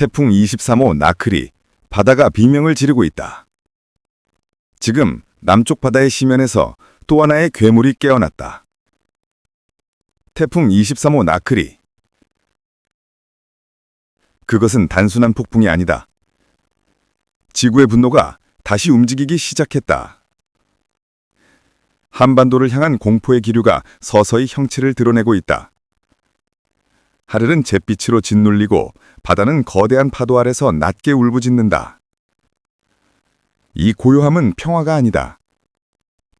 태풍 23호 나크리 바다가 비명을 지르고 있다. 지금 남쪽 바다의 시면에서 또 하나의 괴물이 깨어났다. 태풍 23호 나크리. 그것은 단순한 폭풍이 아니다. 지구의 분노가 다시 움직이기 시작했다. 한반도를 향한 공포의 기류가 서서히 형체를 드러내고 있다. 하늘은 잿빛으로 짓눌리고 바다는 거대한 파도 아래서 낮게 울부짖는다. 이 고요함은 평화가 아니다.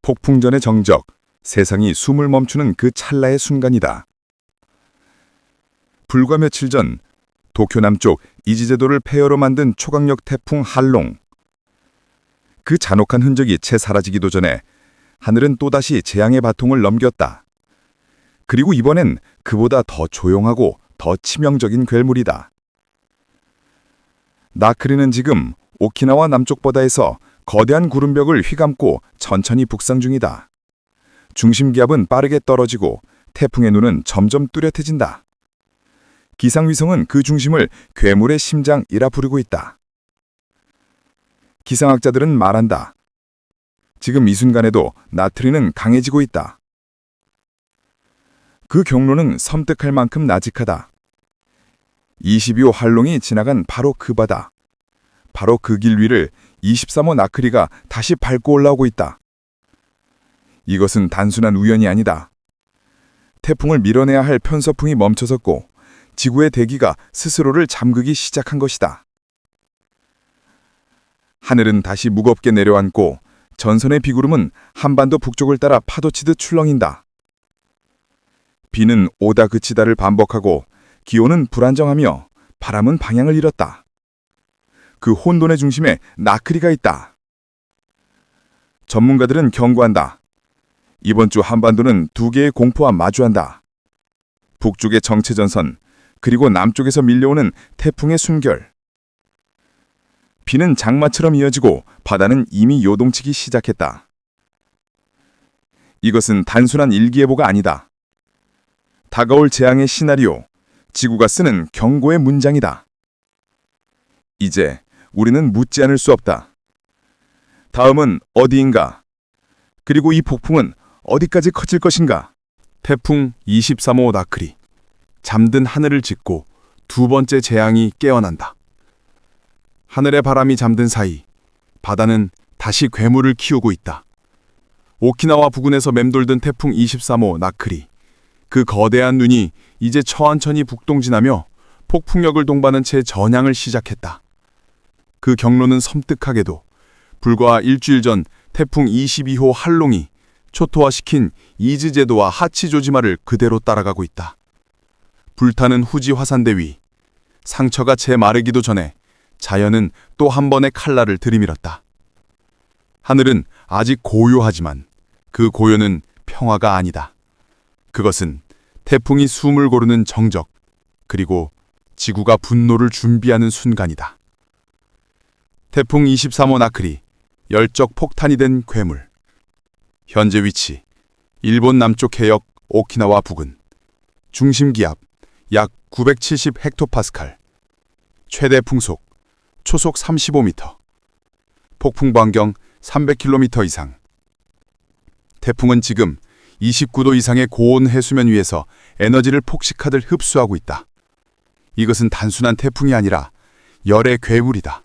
폭풍전의 정적, 세상이 숨을 멈추는 그 찰나의 순간이다. 불과 며칠 전 도쿄 남쪽 이지제도를 폐허로 만든 초강력 태풍 한롱. 그 잔혹한 흔적이 채 사라지기도 전에 하늘은 또다시 재앙의 바통을 넘겼다. 그리고 이번엔 그보다 더 조용하고 더 치명적인 괴물이다. 나크리는 지금 오키나와 남쪽 바다에서 거대한 구름벽을 휘감고 천천히 북상 중이다. 중심 기압은 빠르게 떨어지고 태풍의 눈은 점점 뚜렷해진다. 기상위성은 그 중심을 괴물의 심장이라 부르고 있다. 기상학자들은 말한다. 지금 이 순간에도 나트리는 강해지고 있다. 그 경로는 섬뜩할 만큼 나직하다. 22호 한롱이 지나간 바로 그 바다. 바로 그 길 위를 23호 나크리가 다시 밟고 올라오고 있다. 이것은 단순한 우연이 아니다. 태풍을 밀어내야 할 편서풍이 멈춰섰고 지구의 대기가 스스로를 잠그기 시작한 것이다. 하늘은 다시 무겁게 내려앉고 전선의 비구름은 한반도 북쪽을 따라 파도치듯 출렁인다. 비는 오다 그치다를 반복하고 기온은 불안정하며 바람은 방향을 잃었다. 그 혼돈의 중심에 나크리가 있다. 전문가들은 경고한다. 이번 주 한반도는 두 개의 공포와 마주한다. 북쪽의 정체전선, 그리고 남쪽에서 밀려오는 태풍의 숨결. 비는 장마처럼 이어지고 바다는 이미 요동치기 시작했다. 이것은 단순한 일기예보가 아니다. 다가올 재앙의 시나리오, 지구가 쓰는 경고의 문장이다. 이제 우리는 묻지 않을 수 없다. 다음은 어디인가? 그리고 이 폭풍은 어디까지 커질 것인가? 태풍 23호 나크리. 잠든 하늘을 짚고 두 번째 재앙이 깨어난다. 하늘의 바람이 잠든 사이 바다는 다시 괴물을 키우고 있다. 오키나와 부근에서 맴돌던 태풍 23호 나크리. 그 거대한 눈이 이제 천천히 북동진하며 폭풍력을 동반한 채 전향을 시작했다. 그 경로는 섬뜩하게도 불과 일주일 전 태풍 22호 한롱이 초토화시킨 이즈제도와 하치조지마를 그대로 따라가고 있다. 불타는 후지 화산대 위 상처가 채 마르기도 전에 자연은 또 한 번의 칼날을 들이밀었다. 하늘은 아직 고요하지만 그 고요는 평화가 아니다. 그것은 태풍이 숨을 고르는 정적, 그리고 지구가 분노를 준비하는 순간이다. 태풍 23호 나크리, 열적 폭탄이 된 괴물. 현재 위치, 일본 남쪽 해역 오키나와 부근. 중심 기압, 약 970 헥토파스칼. 최대 풍속, 초속 35m. 폭풍 반경 300km 이상. 태풍은 지금 29도 이상의 고온 해수면 위에서 에너지를 폭식하듯 흡수하고 있다. 이것은 단순한 태풍이 아니라 열의 괴물이다.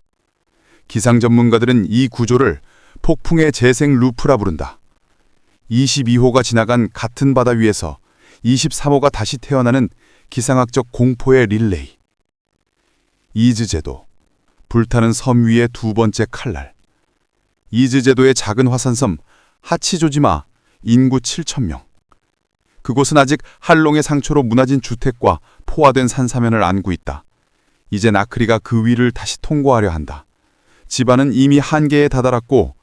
기상 전문가들은 이 구조를 폭풍의 재생 루프라 부른다. 22호가 지나간 같은 바다 위에서 23호가 다시 태어나는 기상학적 공포의 릴레이. 이즈 제도. 불타는 섬 위의 두 번째 칼날. 이즈 제도의 작은 화산섬 하치조지마 인구 7천명. 그곳은 아직 한롱의 상처로 무너진 주택과 포화된 산사면을 안고 있다. 이제 나크리가 그 위를 다시 통과하려 한다. 집안은 이미 한계에 다다랐고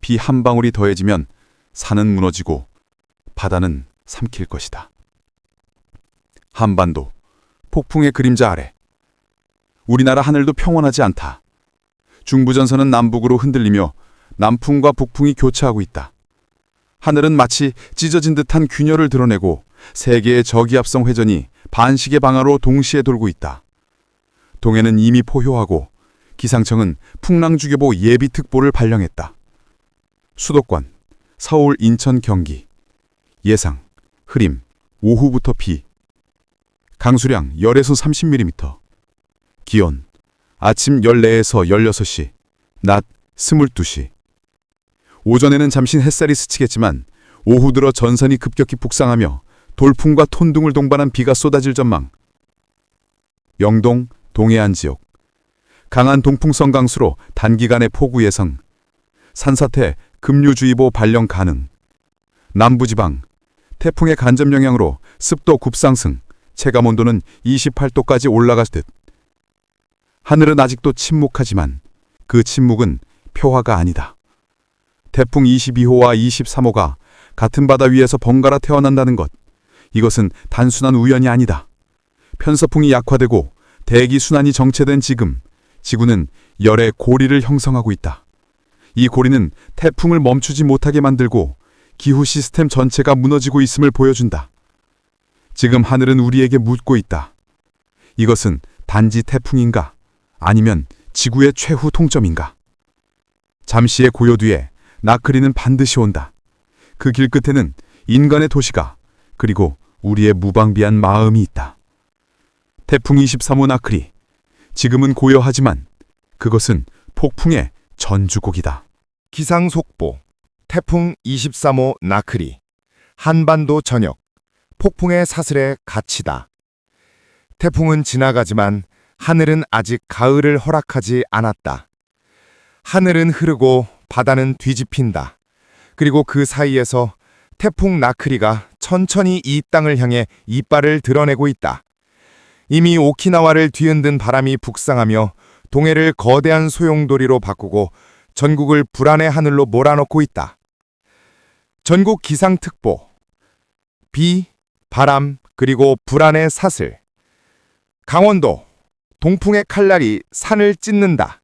비 한 방울이 더해지면 산은 무너지고 바다는 삼킬 것이다. 한반도 폭풍의 그림자 아래 우리나라 하늘도 평온하지 않다. 중부전선은 남북으로 흔들리며 남풍과 북풍이 교차하고 있다. 하늘은 마치 찢어진 듯한 균열을 드러내고 세계의 저기압성 회전이 반시계 방향으로 동시에 돌고 있다. 동해는 이미 포효하고 기상청은 풍랑주의보 예비특보를 발령했다. 수도권, 서울, 인천, 경기. 예상, 흐림, 오후부터 비. 강수량 열에서 30mm. 기온, 아침 14에서 16시, 낮 22시. 오전에는 잠시 햇살이 스치겠지만 오후 들어 전선이 급격히 북상하며 돌풍과 톤둥을 동반한 비가 쏟아질 전망. 영동, 동해안 지역. 강한 동풍성 강수로 단기간에 폭우 예상. 산사태, 급류주의보 발령 가능. 남부지방. 태풍의 간접 영향으로 습도 급상승, 체감 온도는 28도까지 올라갈 듯. 하늘은 아직도 침묵하지만 그 침묵은 표화가 아니다. 태풍 22호와 23호가 같은 바다 위에서 번갈아 태어난다는 것. 이것은 단순한 우연이 아니다. 편서풍이 약화되고 대기 순환이 정체된 지금 지구는 열의 고리를 형성하고 있다. 이 고리는 태풍을 멈추지 못하게 만들고 기후 시스템 전체가 무너지고 있음을 보여준다. 지금 하늘은 우리에게 묻고 있다. 이것은 단지 태풍인가? 아니면 지구의 최후 통점인가? 잠시의 고요 뒤에 나크리는 반드시 온다. 그 길 끝에는 인간의 도시가 그리고 우리의 무방비한 마음이 있다. 태풍 23호 나크리. 지금은 고요하지만 그것은 폭풍의 전주곡이다. 기상 속보. 태풍 23호 나크리. 한반도 전역. 폭풍의 사슬에 갇히다. 태풍은 지나가지만 하늘은 아직 가을을 허락하지 않았다. 하늘은 흐르고 바다는 뒤집힌다. 그리고 그 사이에서 태풍 나크리가 천천히 이 땅을 향해 이빨을 드러내고 있다. 이미 오키나와를 뒤흔든 바람이 북상하며 동해를 거대한 소용돌이로 바꾸고 전국을 불안의 하늘로 몰아넣고 있다. 전국 기상특보. 비, 바람, 그리고 불안의 사슬. 강원도. 동풍의 칼날이 산을 찢는다.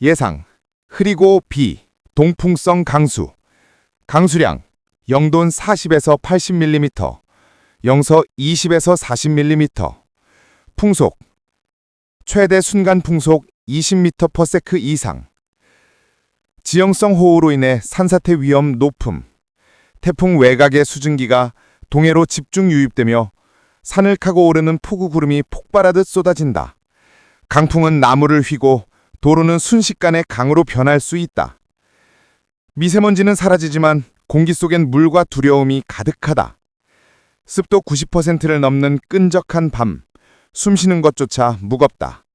예상. 흐리고 비, 동풍성 강수. 강수량. 영돈 40에서 80mm, 영서 20에서 40mm. 풍속. 최대 순간 풍속 20m/s 이상. 지형성 호우로 인해 산사태 위험 높음. 태풍 외곽의 수증기가 동해로 집중 유입되며 산을 타고 오르는 폭우 구름이 폭발하듯 쏟아진다. 강풍은 나무를 휘고 도로는 순식간에 강으로 변할 수 있다. 미세먼지는 사라지지만 공기 속엔 물과 두려움이 가득하다. 습도 90%를 넘는 끈적한 밤, 숨쉬는 것조차 무겁다.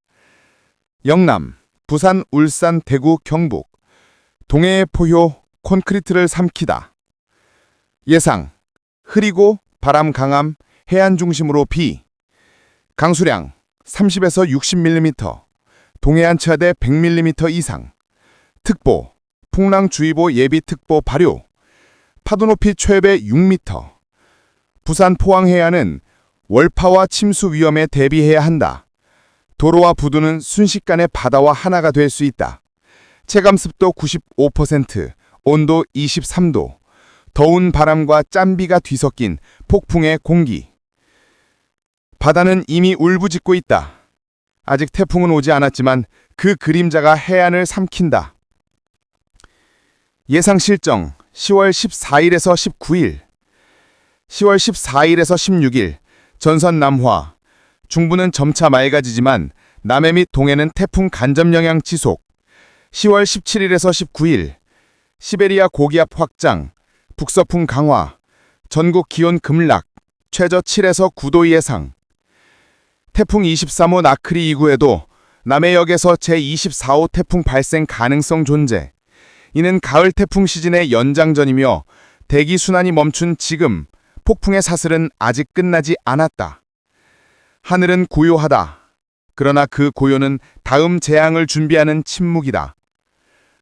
영남, 부산, 울산, 대구, 경북. 동해의 포효, 콘크리트를 삼키다. 예상, 흐리고 바람 강함, 해안 중심으로 비. 강수량 30에서 60mm, 동해안 최대 100mm 이상. 특보, 풍랑주의보 예비특보 발효. 파도 높이 최대 6m. 부산 포항 해안은 월파와 침수 위험에 대비해야 한다. 도로와 부두는 순식간에 바다와 하나가 될 수 있다. 체감 습도 95%, 온도 23도, 더운 바람과 짠비가 뒤섞인 폭풍의 공기. 바다는 이미 울부짖고 있다. 아직 태풍은 오지 않았지만 그 그림자가 해안을 삼킨다. 예상 실정 10월 14일에서 19일, 10월 14일에서 16일, 전선 남화, 중부는 점차 맑아지지만 남해 및 동해는 태풍 간접 영향 지속, 10월 17일에서 19일, 시베리아 고기압 확장, 북서풍 강화, 전국 기온 급락, 최저 7에서 9도 예상. 태풍 23호 나크리 이후에도 남해역에서 제24호 태풍 발생 가능성 존재. 이는 가을 태풍 시즌의 연장전이며 대기 순환이 멈춘 지금 폭풍의 사슬은 아직 끝나지 않았다. 하늘은 고요하다. 그러나 그 고요는 다음 재앙을 준비하는 침묵이다.